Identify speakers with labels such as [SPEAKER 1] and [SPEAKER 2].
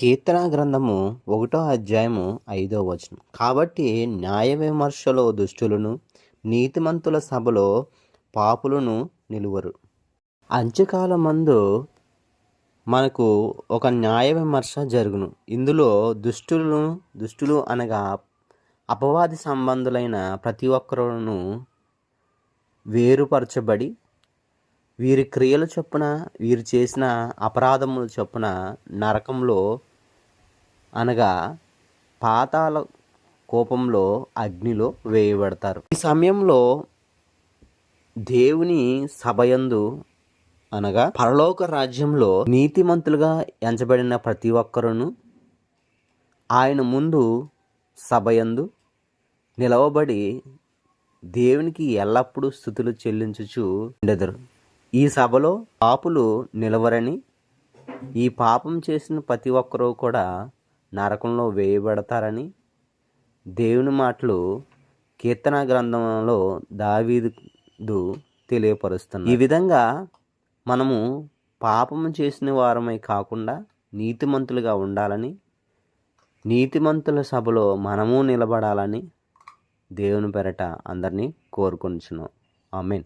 [SPEAKER 1] కీర్తన గ్రంథము ఒకటో అధ్యాయము ఐదో వచనం. కాబట్టి న్యాయ విమర్శలో దుష్టులను నీతిమంతుల సభలో పాపులను నిలువరు. అంత్యకాలమందు మనకు ఒక న్యాయ విమర్శ జరుగును. ఇందులో దుష్టులను దుష్టులు అనగా అపవాది సంబంధులైన ప్రతి ఒక్కరును వేరుపరచబడి వీరి క్రియల చొప్పున వీరు చేసిన అపరాధముల చొప్పున నరకంలో అనగా పాతాల కోపంలో అగ్నిలో వేయబడతారు. ఈ సమయంలో దేవుని సభయందు అనగా పరలోక రాజ్యంలో నీతిమంతులుగా ఎంచబడిన ప్రతి ఒక్కరును ఆయన ముందు సభయందు నిలవబడి దేవునికి ఎల్లప్పుడూ స్థుతులు చెల్లించుచు ఉండెదరు. ఈ సభలో పాపులు నిలవరని ఈ పాపం చేసిన ప్రతి ఒక్కరూ కూడా నరకంలో వేయబడతారని దేవుని మాటలు కీర్తన గ్రంథంలో దావీదు తెలియపరుస్తుంది ఈ విధంగా మనము పాపము చేసిన వారమై కాకుండా నీతిమంతులుగా ఉండాలని నీతిమంతుల సభలో మనము నిలబడాలని దేవుని పెరట అందరినీ కోరుకొనిచున్నాం. ఆమెన్.